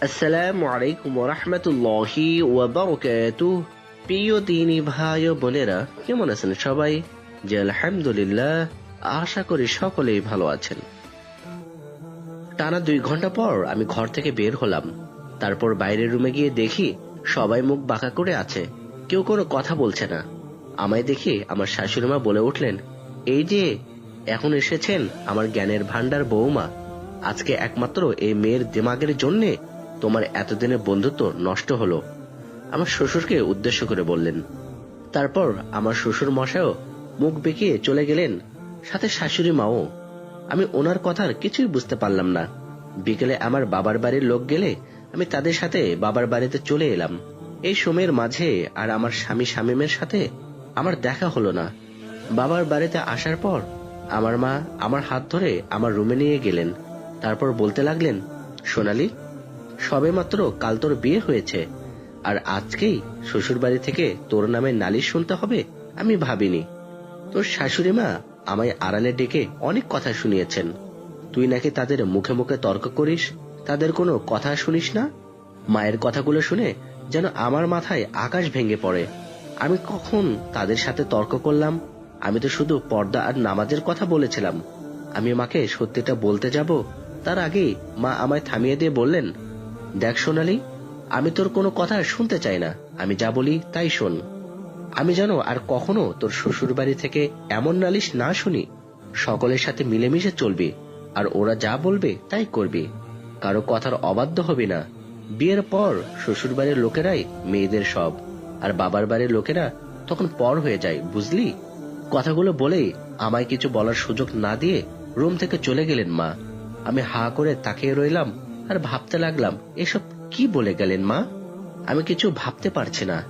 আসসালামু আলাইকুম রহমতুল্লাহি ওয়াবারকাতুহ প্রিয় দিনী ভাই ও বোনেরা, কেমন আছেন সবাই? যে আলহামদুলিল্লাহ। আশা করি সকলেই ভালো আছেন। টানা দুই ঘণ্টা পর আমি ঘর থেকে বের হলাম। তারপর বাইরের রুমে গিয়ে দেখি সবাই মুখ বাঁকা করে আছে। কেউ কোনো কথা বলছে না। আমায় দেখে আমার শাশুড়ি মা বলে উঠলেন, এই যে, এখন এসেছেন আমার জ্ঞানের ভান্ডার বৌমা আজকে একমাত্র এই মেয়ের দিমাগের জন্যে তোমার এতদিনের বন্ধুত্ব নষ্ট হলো। আমার শ্বশুরকে উদ্দেশ্য করে বললেন। তারপর আমার শ্বশুর মশাইও মুখ বেঁকিয়ে চলে গেলেন, সাথে শাশুড়ি মাও। আমি ওনার কথার কিছুই বুঝতে পারলাম না। বিকেলে আমার বাবার বাড়ির লোক গেলে আমি তাদের সাথে বাবার বাড়িতে চলে এলাম। এই সময়ের মাঝে আর আমার স্বামী স্বামীমের সাথে আমার দেখা হলো না। বাবার বাড়িতে আসার পর আমার মা আমার হাত ধরে আমার রুমে নিয়ে গেলেন। তারপর বলতে লাগলেন, সোনালি সবে মাত্র কাল তোর বিয়ে হয়েছে। আর আজকেই শ্বশুর বাড়ি থেকে তোর নামে নালিশ শুনতে হবে, আমি ভাবিনি। তোর শাশুড়ি মা আমায় আড়ালে ডেকে অনেক কথা শুনিয়েছেন। তুই নাকি তাদের মুখে মুখে তর্ক করিস? তাদের কোনো কথা শুনিস না? মায়ের কথাগুলো শুনে যেন আমার মাথায় আকাশ ভেঙে পড়ে। আমি কখন তাদের সাথে তর্ক করলাম? আমি তো শুধু পর্দা আর নামাজের কথা বলেছিলাম। আমি মাকে সত্যিটা বলতে যাব? তার আগেই মা আমায় থামিয়ে দিয়ে বললেন দেখ সোনালি, আমি তোর কোনো কথা শুনতে চাই না। আমি যা বলি তাই শোন। আমি যেন আর কখনো তোর শ্বশুর বাড়ি থেকে এমন নালিশ না শুনি। সকলের সাথে মিলেমিশে চলবি, আর ওরা যা বলবে তাই করবি। কারও কথার অবাধ্য হবি না। বিয়ের পর শ্বশুর বাড়ির লোকেরাই মেয়েদের সব, আর বাবার বাড়ির লোকেরা তখন পর হয়ে যায়, বুঝলি? কথাগুলো বলেই আমায় কিছু বলার সুযোগ না দিয়ে রুম থেকে চলে গেলেন মা। আমি হা করে তাকিয়ে রইলাম আর ভাবতে লাগলাম, এসব কি বলে গেলেন মা? আমি কিছু ভাবতে পারছি না।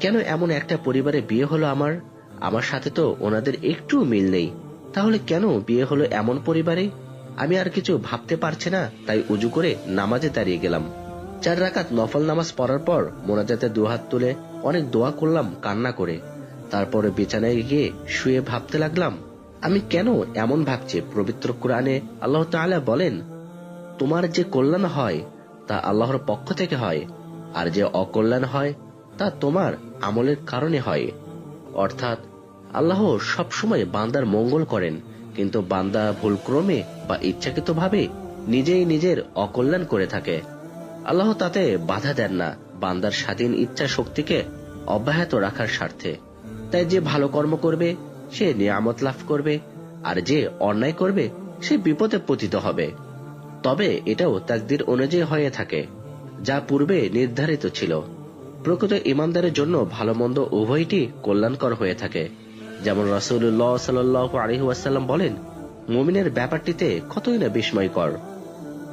কেন এমন একটা পরিবারে বিয়ে হলো আমার? আমার সাথে তো ওনাদের একটু মিল নেই। তাহলে কেন বিয়ে হলো এমন পরিবারে? আমি আর কিছু ভাবতে পারছি না, তাই উজু করে নামাজে দাঁড়িয়ে গেলাম। চার রাকাত নফল নামাজ পড়ার পর মোনাজাতে দুহাত তুলে অনেক দোয়া করলাম কান্না করে। তারপরে বিছানায় গিয়ে শুয়ে ভাবতে লাগলাম, আমি কেন এমন ভাবছি? পবিত্র কোরআনে আল্লাহ তাআলা বলেন তোমার যে কল্যাণ হয়, তা আল্লাহর পক্ষ থেকে হয়, আর যে অকল্যাণ হয়, তা তোমার আমলের কারণে হয়। অর্থাৎ, আল্লাহ সবসময় বান্দার মঙ্গল করেন, কিন্তু বান্দা ভুলক্রমে বা ইচ্ছাকৃতভাবে নিজেই নিজের অকল্যাণ করে থাকে। আল্লাহ তাতে বাধা দেন না, বান্দার স্বাধীন ইচ্ছা শক্তিকে অব্যাহত রাখার স্বার্থে। তাই যে ভালো কর্ম করবে, সে নিয়ামত লাভ করবে, আর যে অন্যায় করবে, সে বিপদে পতিত হবে। তবে এটাও তাকদির অনুযায়ী হয়ে থাকে, যা পূর্বে নির্ধারিত ছিল। প্রকৃত ইমানদারের জন্য ভালো মন্দ উভয়টি কল্যাণকর হয়ে থাকে। যেমন রসুল্লাহ সাল বলেন, মুমিনের ব্যাপারটিতে কতই না বিস্ময়কর।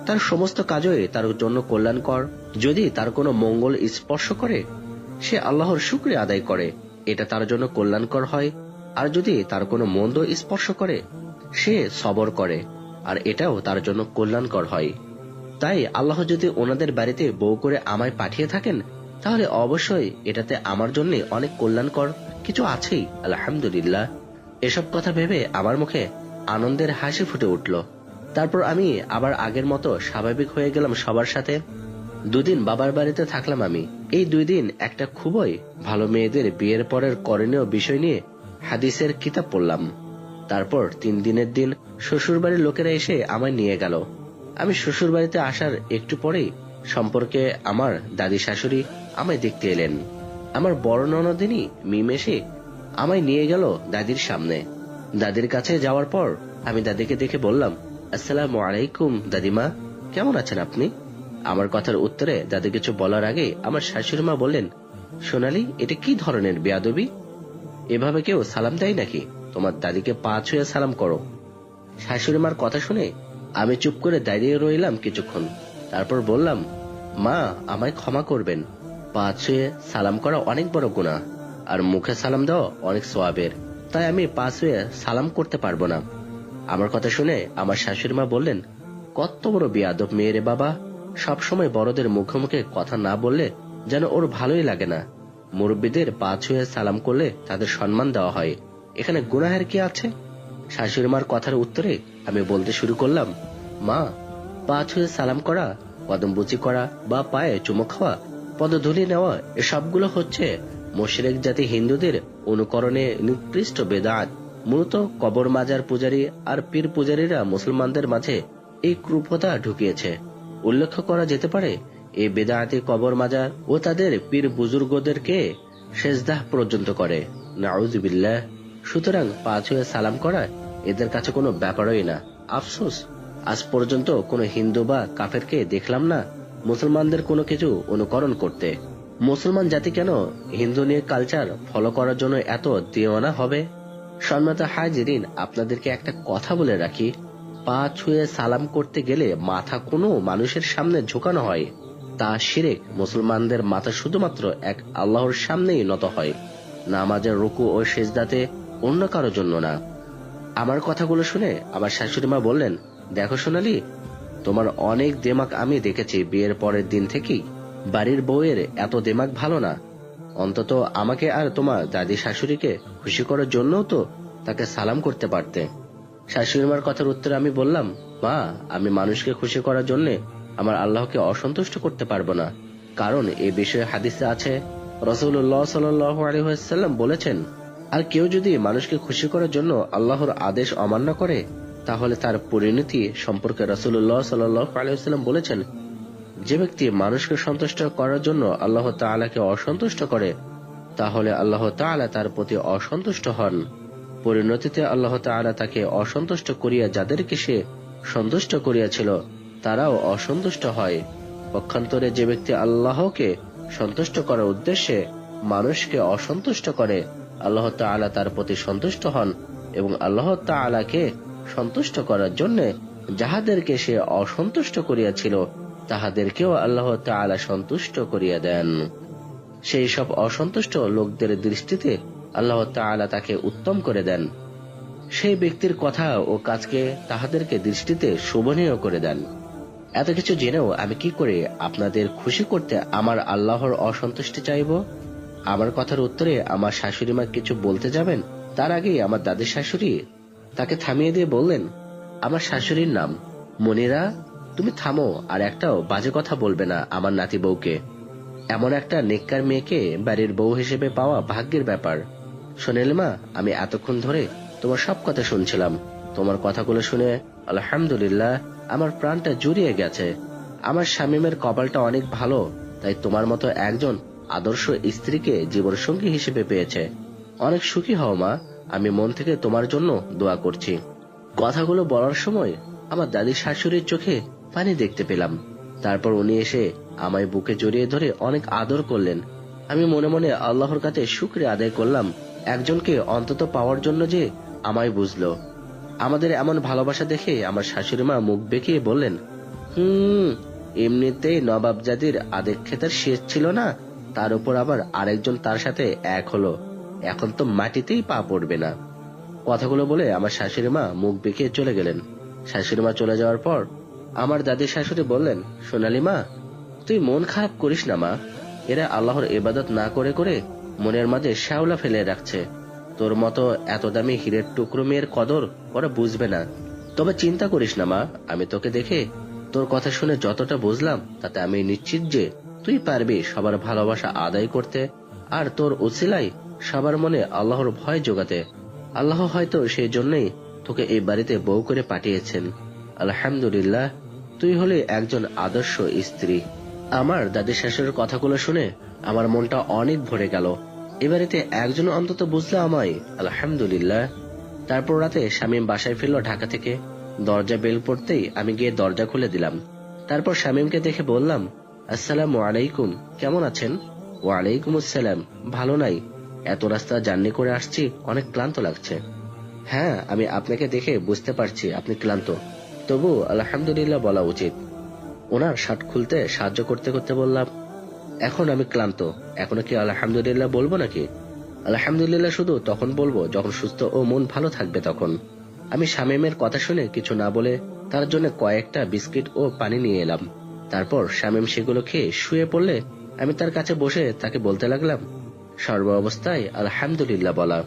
তার সমস্ত কাজই তার জন্য কল্যাণকর। যদি তার কোনো মঙ্গল স্পর্শ করে, সে আল্লাহর শুক্রিয়া আদায় করে, এটা তার জন্য কল্যাণকর হয়। আর যদি তার কোনো মন্দ স্পর্শ করে, সে সবর করে। আর এটাও তার জন্য কল্যাণকর হয়। তাই আল্লাহ যদি ওনাদের বাড়িতে বউ করে আমায় পাঠিয়ে থাকেন, তাহলে অবশ্যই এটাতে আমার জন্য অনেক কল্যাণকর কিছু আছেই, আলহামদুলিল্লাহ। এসব কথা ভেবে আমার মুখে আনন্দের হাসি ফুটে উঠল। তারপর আমি আবার আগের মতো স্বাভাবিক হয়ে গেলাম সবার সাথে। দুদিন বাবার বাড়িতে থাকলাম আমি। এই দুই দিন একটা খুবই ভালো মেয়েদের বিয়ের পরের করণীয় বিষয় নিয়ে হাদিসের কিতাব পড়লাম। তারপর তিন দিনের দিন শ্বশুরবাড়ির লোকেরা এসে আমায় নিয়ে গেল। আমি শ্বশুর বাড়িতে আসার একটু পরেই সম্পর্কে আমার দাদি শাশুড়ি আমায় দেখতে এলেন। আমার বড় ননদিনী মিম এসে আমায় নিয়ে গেল দাদির সামনে। দাদির কাছে যাওয়ার পর আমি দাদিকে দেখে বললাম, আসসালাম আলাইকুম দাদিমা, কেমন আছেন আপনি? আমার কথার উত্তরে দাদি কিছু বলার আগে আমার শাশুড়ি মা বললেন, সোনালি, এটা কি ধরনের বেয়াদবি? এভাবে কেউ সালাম দেয় নাকি? তোমার দাদিকে পা ছুঁয়ে সালাম করো। শাশুড়ি মার কথা শুনে আমি চুপ করে দাঁড়িয়ে রইলাম কিছুক্ষণ। তারপর বললাম, মা, আমায় ক্ষমা করবেন। পা ছুঁয়ে সালাম করা অনেক বড় গুণা আর মুখে সালাম দেওয়া অনেক সোয়াবের। তাই আমি পা ছুঁয়ে সালাম করতে পারব না। আমার কথা শুনে আমার শাশুড়ি মা বললেন, কত বড় বিয়াদব মেয়েরে বাবা। সব সময় বড়দের মুখে মুখে কথা না বললে যেন ওর ভালোই লাগে না। মুরব্বীদের পা ছুঁয়ে সালাম করলে তাদের সম্মান দেওয়া হয়। এখানে গুনাহের কি আছে? শাশুড়ি মার কথার উত্তরে আমি বলতে শুরু করলাম, মা পা ছুঁয়ে সালাম করা, কদমবুচি করা বা পায়ে চুমো খাওয়া, পদধূলি নেওয়া, এসবগুলো হচ্ছে মোশরেক জাতি হিন্দুদের অনুকরণে নিকৃষ্ট বেদাত। মূলত কবর মাজার পূজারী আর পীর পূজারীরা মুসলমানদের মাঝে এই ক্রূপতা ঢুকিয়েছে। উল্লেখ করা যেতে পারে, এই বেদায়াতি কবর মাজার ও তাদের পীর বুজুর্গদেরকে শেষদাহ পর্যন্ত করে। নাউজুবিল্লাহ সুতরাং পা ছুঁয়ে সালাম করা এদের কাছে কোনো ব্যাপারই না। আফসোস, আজ পর্যন্ত কোনো হিন্দু বা কাফেরকে দেখলাম না মুসলমানদের কোনো কিছু অনুকরণ করতে। মুসলমান জাতি কেন হিন্দু নিয়ে কালচার ফলো করার জন্য এত দিওয়ানা হবে? সম্মত হাজিরিন, আপনাদেরকে একটা কথা বলে রাখি। পা ছুঁয়ে সালাম করতে গেলে মাথা কোনো মানুষের সামনে ঝুঁকানো হয়। তা শিরেক মুসলমানদের মাথা শুধুমাত্র এক আল্লাহর সামনেই নত হয়। নামাজের রুকু ও সেজদাতে অন্য কারও জন্য না। আমার কথাগুলো শুনে আমার শাশুড়ি মা বললেন, দেখো সোনালি, তোমার অনেক দেমাক আমি দেখেছি বিয়ের পরের দিন থেকেই। বাড়ির বউয়ের এত দেমাক ভালো না। অন্তত আমাকে আর তোমার দাদি শাশুড়িকে খুশি করার জন্যও তো তাকে সালাম করতে পারতে। শাশুড়ি মার কথার উত্তরে আমি বললাম, মা, আমি মানুষকে খুশি করার জন্য আমার আল্লাহকে অসন্তুষ্ট করতে পারব না। কারণ এ বিষয়ে হাদিসে আছে রসুল্লাহ সাল্লাম বলেছেন আর কেউ যদি মানুষকে খুশি করার জন্য আল্লাহর আদেশ অমান্য করে, তাহলে তার পরিণতি সম্পর্কে রসুল্লাহ সাল্লাম বলেছেন, যে ব্যক্তি মানুষকে সন্তুষ্ট করার জন্য আল্লাহ তাআলাকে অসন্তুষ্ট করে, তাহলে আল্লাহ তাআলা তার প্রতি অসন্তুষ্ট হন। পরিণতিতে আল্লাহ তাআলা তাকে অসন্তুষ্ট করিয়া যাদেরকে সে সন্তুষ্ট করিয়াছিল, তারাও অসন্তুষ্ট হয়। পক্ষান্তরে যে ব্যক্তি আল্লাহকে সন্তুষ্ট করার উদ্দেশ্যে মানুষকে অসন্তুষ্ট করে আল্লাহ তাআলা তার প্রতি সন্তুষ্ট হন এবং আল্লাহ তাআলাকে সন্তুষ্ট করার জন্য যাহাদেরকে সে অসন্তুষ্ট করিয়াছিল, তাহাদেরকেও আল্লাহ তাআলা সন্তুষ্ট করিয়া দেন। সেই সব অসন্তুষ্ট লোকদের দৃষ্টিতে আল্লাহ তাআলা তাকে উত্তম করে দেন। সেই ব্যক্তির কথা ও কাজকে তাহাদেরকে দৃষ্টিতে শোভনীয় করে দেন। এত কিছু জেনেও আমি কি করে আপনাদের খুশি করতে আমার আল্লাহর অসন্তুষ্টি চাইব? আমার কথার উত্তরে আমার শাশুড়ি মা কিছু বলতে যাবেন? তার আগেই আমার দাদির শাশুড়ি তাকে থামিয়ে দিয়ে বললেন, আমার শাশুড়ির নাম মনিরা। তুমি থামো, আর একটাও বাজে কথা বলবে না আমার নাতি বউকে। এমন একটা নেককার মেয়েকে বাড়ির বউ হিসেবে পাওয়া ভাগ্যের ব্যাপার। সোনেলিমা আমি এতক্ষণ ধরে তোমার সব কথা শুনছিলাম। তোমার কথাগুলো শুনে আলহামদুলিল্লাহ আমার প্রাণটা জুড়িয়ে গেছে। আমার স্বামীমের কপালটা অনেক ভালো, তাই তোমার মতো একজন আদর্শ স্ত্রীকে জীবন সঙ্গী হিসেবে পেয়েছে। অনেক সুখী হও, মা। আমি মন থেকে তোমার জন্য দোয়া করছি। কথাগুলো বলার সময় আমার দাদি শাশুড়ির চোখে পানি দেখতে পেলাম। তারপর উনি এসে আমায় বুকে জড়িয়ে ধরে অনেক আদর করলেন। আমি মনে মনে আল্লাহর কাছে শুক্রে আদায় করলাম। একজনকে অন্তত পাওয়ার জন্য যে আমায় বুঝলো। আমাদের এমন ভালোবাসা দেখে আমার শাশুড়ি মা মুখ বেঁকিয়ে বললেন, হুম, এমনিতেই নবাব জাতির আদেক খেতার শেষ ছিল না? তার উপর আবার আরেকজন তার সাথে এক হলো। এখন তো মাটিতেই পা পড়বে না। কথাগুলো বলে আমার শাশুড়ি মা মুখ বেঁকিয়ে চলে গেলেন। শাশুড়ি মা চলে যাওয়ার পর আমার দাদির শাশুড়ি বললেন, সোনালি মা, তুই মন খারাপ করিস না মা। এরা আল্লাহর ইবাদত না করে করে মনের মাঝে শ্যাওলা ফেলে রাখছে। তোর মতো এত দামি হীরের টুকরো মেয়ের কদর ওরা বুঝবে না। তবে চিন্তা করিস না মা, আমি তোকে দেখে তোর কথা শুনে যতটা বুঝলাম তাতে আমি নিশ্চিত যে তুই পারবি সবার ভালোবাসা আদায় করতে, আর তোর উসিলাই সবার মনে আল্লাহর ভয় জোগাতে। আল্লাহ হয়তো সেই জন্যই তোকে এই বাড়িতে বউ করে পাঠিয়েছেন। আলহামদুলিল্লাহ, তুই হলে একজন আদর্শ স্ত্রী। আমার দাদি শাশুড়ির কথাগুলো শুনে আমার মনটা অনেক ভরে গেল। এবারেতে একজন অন্তত বুঝলো আমায়। আলহামদুলিল্লাহ। তারপর রাতে শামীম বাসায় ফিরল ঢাকা থেকে। দরজা বেল পড়তেই আমি গিয়ে দরজা খুলে দিলাম। তারপর শামীমকে দেখে বললাম আসসালামু আলাইকুম। কেমন আছেন? ওয়ালাইকুম আসসালাম। ভালো নাই? এত রাস্তা জার্নি করে আসছি, অনেক ক্লান্ত লাগছে। হ্যাঁ আমি আপনাকে দেখে বুঝতে পারছি আপনি ক্লান্ত। তবু আলহামদুলিল্লাহ বলা উচিত। ওনার শার্ট খুলতে সাহায্য করতে করতে বললাম, এখন আমি ক্লান্ত। এখনও কি আলহামদুলিল্লাহ বলব নাকি? আলহামদুলিল্লাহ শুধু তখন বলব যখন সুস্থ ও মন ভালো থাকবে তখন। আমি শামীমের কথা শুনে কিছু না বলে তার জন্য কয়েকটা বিস্কিট ও পানি নিয়ে এলাম। তারপর শামীম সেগুলো খেয়ে শুয়ে পড়লে আমি তার কাছে বসে তাকে বলতে লাগলাম, সর্ব অবস্থায় আলহামদুলিল্লাহ বলা।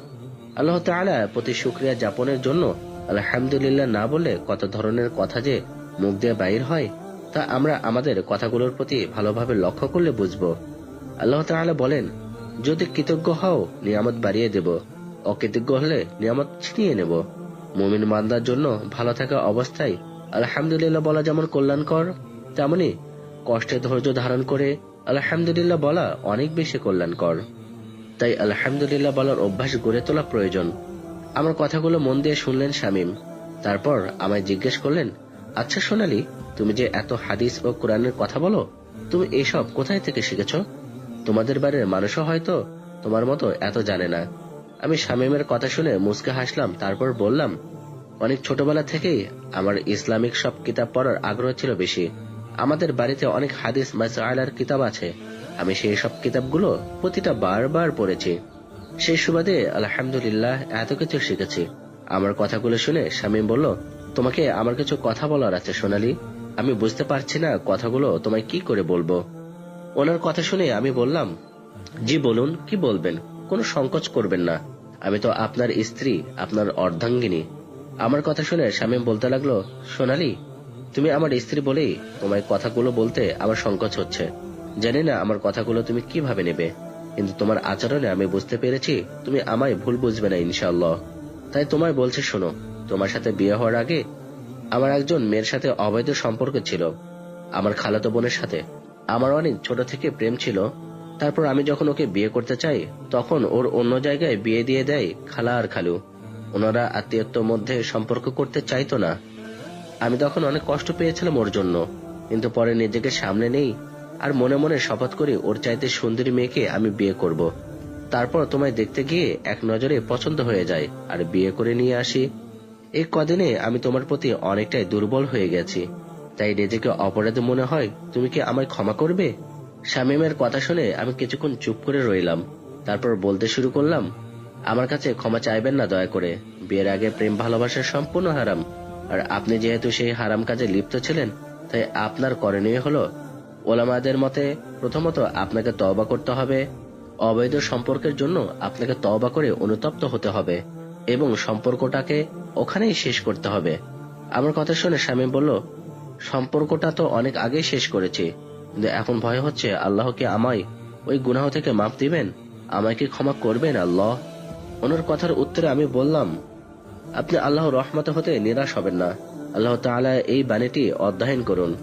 আল্লাহ তাআলা প্রতি শুক্রিয়া যাপনের জন্য আলহামদুলিল্লাহ না বলে কত ধরনের কথা যে মুখ দিয়ে বাইর হয়, তা আমরা আমাদের কথাগুলোর প্রতি ভালোভাবে লক্ষ্য করলে বুঝব। আল্লাহ তাআলা বলেন, যদি কৃতজ্ঞ হও, নিয়ামত বাড়িয়ে দেব। অকৃতজ্ঞ হলে নিয়ামত ছিনিয়ে নেব। মুমিন মান্দার জন্য ভালো থাকা অবস্থায় আলহামদুলিল্লাহ বলা যেমন কল্যাণকর তেমনি কষ্টে ধৈর্য ধারণ করে আলহামদুলিল্লাহ বলা অনেক বেশি কল্যাণকর। তাই আলহামদুলিল্লাহ বলার অভ্যাস গড়ে তোলা প্রয়োজন। আমার কথাগুলো মন দিয়ে শুনলেন শামীম। তারপর আমায় জিজ্ঞেস করলেন আচ্ছা সোনালি, তুমি যে এত হাদিস ও কোরআনের কথা বলো, তুমি এসব কোথায় থেকে শিখেছ? তোমাদের বাড়ির মানুষও হয়তো তোমার মতো এত জানে না। আমি শামীমের কথা শুনে মুসকে হাসলাম, তারপর বললাম, অনেক ছোটবেলা থেকেই আমার ইসলামিক সব কিতাব পড়ার আগ্রহ ছিল বেশি। আমাদের বাড়িতে অনেক হাদিস মাসাইলার কিতাব আছে। আমি সেই সব কিতাবগুলো প্রতিটা বারবার পড়েছি। সেই সুবাদে আলহামদুলিল্লাহ এত কিছু শিখেছি। আমার কথাগুলো শুনে শামীম বলল, তোমাকে আমার কিছু কথা বলার আছে সোনালি। আমি বুঝতে পারছি না কথাগুলো তোমায় কি করে বলব? ওনার কথা শুনে আমি বললাম, জি বলুন, কি বলবেন? কোনো সংকোচ করবেন না। আমি তো আপনার স্ত্রী, আপনার অর্ধাঙ্গিনী। আমার কথা শুনে শামীম বলতে লাগল, সোনালি তুমি আমার স্ত্রী বলেই তোমায় কথাগুলো বলতে আমার সংকোচ হচ্ছে। জানি না আমার কথাগুলো তুমি কীভাবে নেবে, কিন্তু তোমার আচরণে আমি বুঝতে পেরেছি তুমি আমায় ভুল বুঝবে না, ইনশাআল্লাহ। তাই তোমায় বলছে, শোনো, তোমার সাথে বিয়ে হওয়ার আগে আমার একজন মেয়ের সাথে অবৈধ সম্পর্ক ছিল, আমার খালাতো বোনের সাথে। আমার অনেক ছোট থেকে প্রেম ছিল, তারপর আমি যখন ওকে বিয়ে করতে চাই, তখন ওর অন্য জায়গায় বিয়ে দিয়ে দেয় খালা আর খালু। ওনারা আত্মীয়ত্বর মধ্যে সম্পর্ক করতে চাইতো না। আমি তখন অনেক কষ্ট পেয়েছিলাম ওর জন্য। কিন্তু পরে নিজেকে সামনে নেই আর মনে মনে শপথ করি ওর চাইতে সুন্দরী মেয়েকে আমি বিয়ে করব। তারপর তোমায় দেখতে গিয়ে এক নজরে পছন্দ হয়ে যায় আর বিয়ে করে নিয়ে আসি। এই কদিনে আমি তোমার প্রতি অনেকটাই দুর্বল হয়ে গেছি। তাই নিজেকে অপরাধী মনে হয়, তুমি কি আমায় ক্ষমা করবে? শামীমের কথা শুনে আমি কিছুক্ষণ চুপ করে রইলাম। তারপর বলতে শুরু করলাম, আমার কাছে ক্ষমা চাইবেন না দয়া করে। বিয়ের আগে প্রেম, ভালোবাসা সম্পূর্ণ হারাম। আর আপনি যেহেতু সেই হারাম কাজে লিপ্ত ছিলেন, তাই আপনার করণীয় হলো ওলামাদের মতে প্রথমত আপনাকে তওবা করতে হবে। অবৈধ সম্পর্কের জন্য আপনাকে তওবা করে অনুতপ্ত হতে হবে এবং সম্পর্কটাকে ওখানেই শেষ করতে হবে। আমার কথা শুনে স্বামী বলল, সম্পর্কটা তো অনেক আগেই শেষ করেছি, কিন্তু এখন ভয় হচ্ছে আল্লাহ কি আমায় ওই গুনাহ থেকে মাপ দিবেন? আমায় কি ক্ষমা করবেন আল্লাহ? ওনার কথার উত্তরে আমি বললাম আপনি আল্লাহ রহমত হতে নিরাশ হবেন না। আল্লাহ তাআলা এই বাণীটি অধ্যয়ন করুন।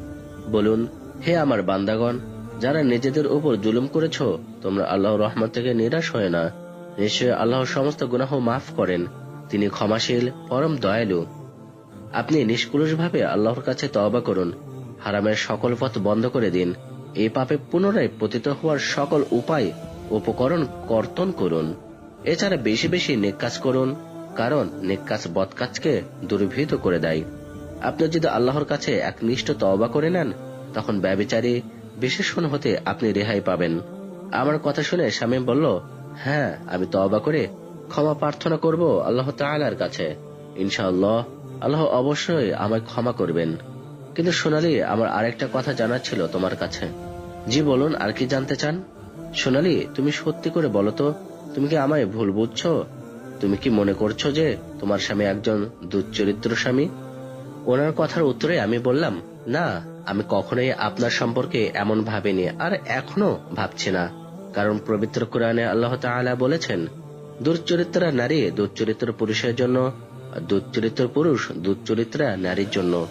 বলুন, হে আমার বান্দাগণ, যারা নিজেদের উপর জুলুম করেছ, তোমরা আল্লাহ রহমত থেকে নিরাশ হয় না। নিশ্চয় আল্লাহ সমস্ত গুনাহ মাফ করেন। তিনি ক্ষমাশীল, পরম দয়ালু। আপনি নিষ্কুলসভাবে আল্লাহর কাছে তওবা করুন। হারামের সকল পথ বন্ধ করে দিন। এই পাপে পুনরায় পতিত হওয়ার সকল উপায়, উপকরণ কর্তন করুন। এছাড়া বেশি বেশি নেক কাজ করুন। কারণ নেক বদকাজকে বদ দুর্ভীত করে দেয়। আপনি যদি আল্লাহর কাছে একনিষ্ঠ তওবা করে নেন, তখন ব্যবিচারী বিশেষণ হতে আপনি রেহাই পাবেন। আমার কথা শুনে স্বামী বলল হ্যাঁ আমি তওবা করে ক্ষমা প্রার্থনা করব আল্লাহ তাআলার কাছে। ইনশাআল্লাহ, আল্লাহ অবশ্যই আমায় ক্ষমা করবেন। কিন্তু সোনালি, আমার আরেকটা কথা জানার ছিল তোমার কাছে। জি বলুন, আর কি জানতে চান? সোনালি, তুমি সত্যি করে বলো তো, তুমি কি আমায় ভুল বুঝছ? তুমি কি মনে করছ যে তোমার স্বামী একজন দুচ্চরিত্র স্বামী? ওনার কথার উত্তরে আমি বললাম, না, আমি কখনোই আপনার সম্পর্কে এমন ভাবিনি আর এখনও ভাবছি না। কারণ পবিত্র কোরআনে আল্লাহ তাআলা বলেছেন দুর্চরিত্রা নারী দুর্চরিত্র পুরুষের জন্য আর দুর্চরিত্র পুরুষ দুর্চরিত্রা নারীর জন্য।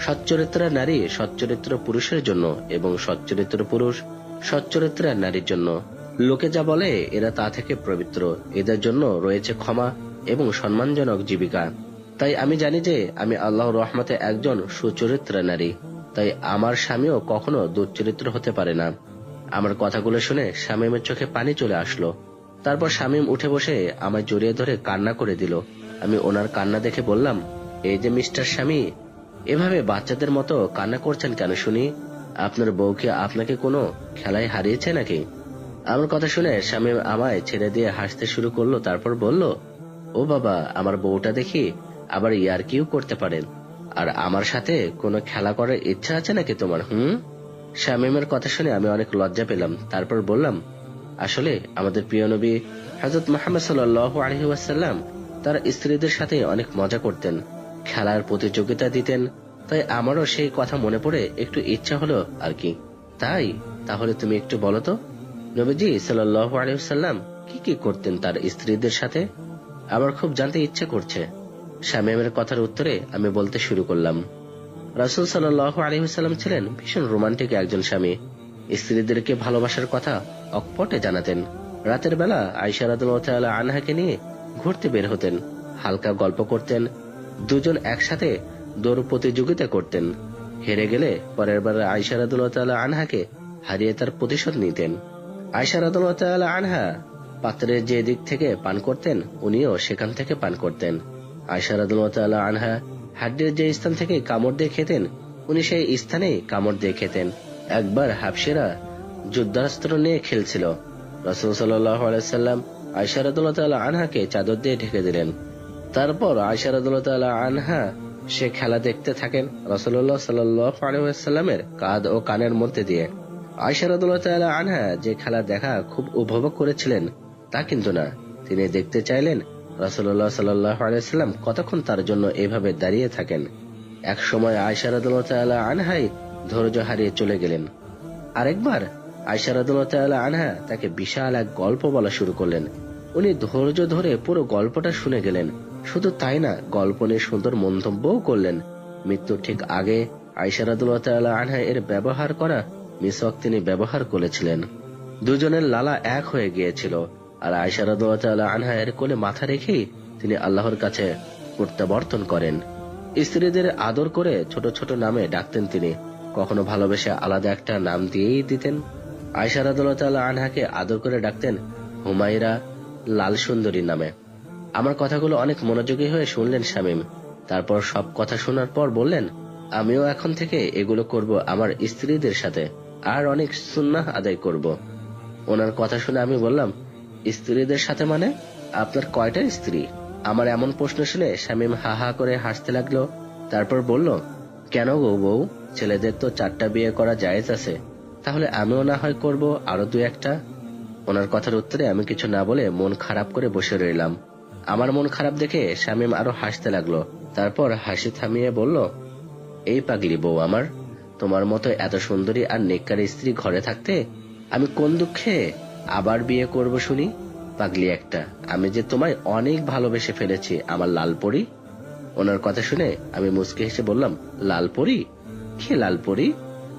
সচ্চরিত্রা নারী সচ্চরিত্র পুরুষের জন্য এবং সচ্চরিত্র পুরুষ সচ্চরিত্রা নারীর জন্য। লোকে যা বলে, এরা তা থেকে পবিত্র। এদের জন্য রয়েছে ক্ষমা এবং সম্মানজনক জীবিকা। তাই আমি জানি যে, আমি আল্লাহর রহমতে একজন সুচরিত্রা নারী। তাই আমার স্বামীও কখনো দুর্চরিত্র হতে পারে না। আমার কথাগুলো শুনে স্বামীমের চোখে পানি চলে আসলো। তারপর স্বামীম উঠে বসে আমায় জড়িয়ে ধরে কান্না করে দিল। আমি ওনার কান্না দেখে বললাম, এই যে মিস্টার স্বামী, এভাবে বাচ্চাদের মতো কান্না করছেন কেন শুনি? আপনার বউ কি আপনাকে কোনো খেলায় হারিয়েছে নাকি? আমার কথা শুনে স্বামী আমায় ছেড়ে দিয়ে হাসতে শুরু করল, তারপর বলল, ও বাবা, আমার বউটা দেখি আবার ইয়ার কিউ করতে পারেন। আর আমার সাথে কোনো খেলা করার ইচ্ছা আছে নাকি তোমার, হুম? শামীমের কথা শুনে আমি অনেক লজ্জা পেলাম, তারপর বললাম, আসলে আমাদের প্রিয় নবী হজরত মোহাম্মদ সাল আলহি ওয়াসাল্লাম তার স্ত্রীদের সাথে অনেক মজা করতেন, খেলার প্রতিযোগিতা দিতেন, তাই আমারও সেই কথা মনে পড়ে একটু ইচ্ছা হলো আর কি। তাই, তাহলে তুমি একটু বলো তো। নবীজি সাল্লাল্লাহু আলাইহি সাল্লাম কি কি করতেন তার স্ত্রীদের সাথে? আমার খুব জানতে ইচ্ছে করছে। শামিমের কথার উত্তরে আমি বলতে শুরু করলাম। রাসুল সাল্লাহ আলহিহাল্লাম ছিলেন ভীষণ রোমান্টিক একজন স্বামী। স্ত্রীদেরকে ভালোবাসার কথা অকপটে জানাতেন। রাতের বেলা আইসা রাদুল্লাহ আনহাকে নিয়ে ঘুরতে বের হতেন। হালকা গল্প করতেন। দুজন একসাথে দৌড় প্রতিযোগিতা করতেন। হেরে গেলে পরের বার আইসা রাদুল্লাহ আনহাকে হারিয়ে তার প্রতিশোধ নিতেন। আইসা রাদুল্লাহ আনহা পাত্রের যে দিক থেকে পান করতেন, উনিও সেখান থেকে পান করতেন। আয়সা রাদুল্লাহ আনহা হাড্ডির যে স্থান থেকে কামড় দিয়ে খেতেন, উনি সেই স্থানেই কামড় দিয়ে খেতেন। একবার হাফসেরা যুদ্ধাস্ত্র নিয়ে খেলছিল। রসুল সাল্লাম আয়সা রাদুল্লাহ আনহাকে চাদর দিয়ে ঢেকে দিলেন। তারপর আয়সা রাদুল্লাহ আনহা সে খেলা দেখতে থাকেন রসুল্লাহ সাল্লামের কাঁধ ও কানের মধ্যে দিয়ে। আয়সা রাদুল্লাহ আনহা যে খেলা দেখা খুব উপভোগ করেছিলেন, তা কিন্তু না। তিনি দেখতে চাইলেন রাসুল্লাহ সাল্লাম কতক্ষণ তার জন্য এভাবে দাঁড়িয়ে থাকেন। এক সময় আয়সারাদুল্লাহ আনহাই ধৈর্য হারিয়ে চলে গেলেন। আরেকবার আয়সারাদুল্লাহ আনহা তাকে বিশাল এক গল্প বলা শুরু করলেন। উনি ধৈর্য ধরে পুরো গল্পটা শুনে গেলেন। শুধু তাই না, গল্প নিয়ে সুন্দর মন্তব্যও করলেন। মৃত্যুর ঠিক আগে আয়সারাদুল্লাহ আনহা এর ব্যবহার করা মিসক তিনি ব্যবহার করেছিলেন। দুজনের লালা এক হয়ে গিয়েছিল, আর আয়সারাদুল্লাহ আনহা এর কোলে মাথা রেখেই তিনি আল্লাহর কাছে প্রত্যাবর্তন করেন। স্ত্রীদের আদর করে ছোট ছোট নামে ডাকতেন তিনি। কখনো ভালোবেসে আলাদা একটা নাম দিয়েই দিতেন। আয়সারাদুল্লাহ আনহাকে আদর করে ডাকতেন হুমাইরা লাল সুন্দরী নামে। আমার কথাগুলো অনেক মনোযোগী হয়ে শুনলেন শামীম। তারপর সব কথা শোনার পর বললেন, আমিও এখন থেকে এগুলো করব আমার স্ত্রীদের সাথে। আর অনেক সুন্নাহ আদায় করব। ওনার কথা শুনে আমি বললাম, স্ত্রীদের সাথে মানে? আপনার কয়টা স্ত্রী? আমার এমন প্রশ্ন শুনে শামীম হা হা করে হাসতে লাগল। তারপর বলল, কেন গো বউ? ছেলেদের তো চারটা বিয়ে করা জায়েজ আছে। তাহলে আমিও না হয় করব আরও দু একটা? ওনার কথার উত্তরে আমি কিছু না বলে মন খারাপ করে বসে রইলাম। আমার মন খারাপ দেখে শামীম আরও হাসতে লাগল। তারপর হাসি থামিয়ে বলল, এই পাগলি বউ আমার তোমার মতো এত সুন্দরী আর নেককার স্ত্রী ঘরে থাকতে আমি কোন দুঃখে আবার বিয়ে করব শুনি? পাগলি একটা, আমি যে তোমায় অনেক ভালোবেসে ফেলেছি আমার লালপরি। ওনার কথা শুনে আমি মুসকে হেসে বললাম, লালপরি? কে লালপরি?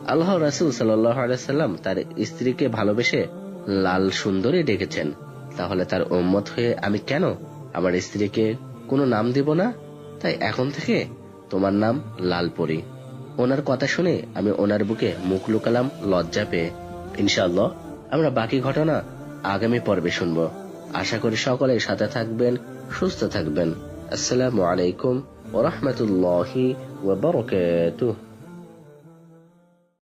আল্লাহ রাসুল সাল্লাম তার স্ত্রীকে ভালোবেসে লাল সুন্দরী ডেকেছেন। তাহলে তার ওম্মত হয়ে আমি কেন আমার স্ত্রীকে কোনো নাম দিব না? তাই এখন থেকে তোমার নাম লালপরি। ওনার কথা শুনে আমি ওনার বুকে মুখ লুকালাম, লজ্জা পেয়ে। ইনশাল্লাহ আমরা বাকি ঘটনা আগামী পর্বে শুনব। আশা করি সকলে সাথে থাকবেন, সুস্থ থাকবেন। আসসালামু আলাইকুম ওরহমতুল্লাহি ওবরকাতুহ বারাকাতুহু।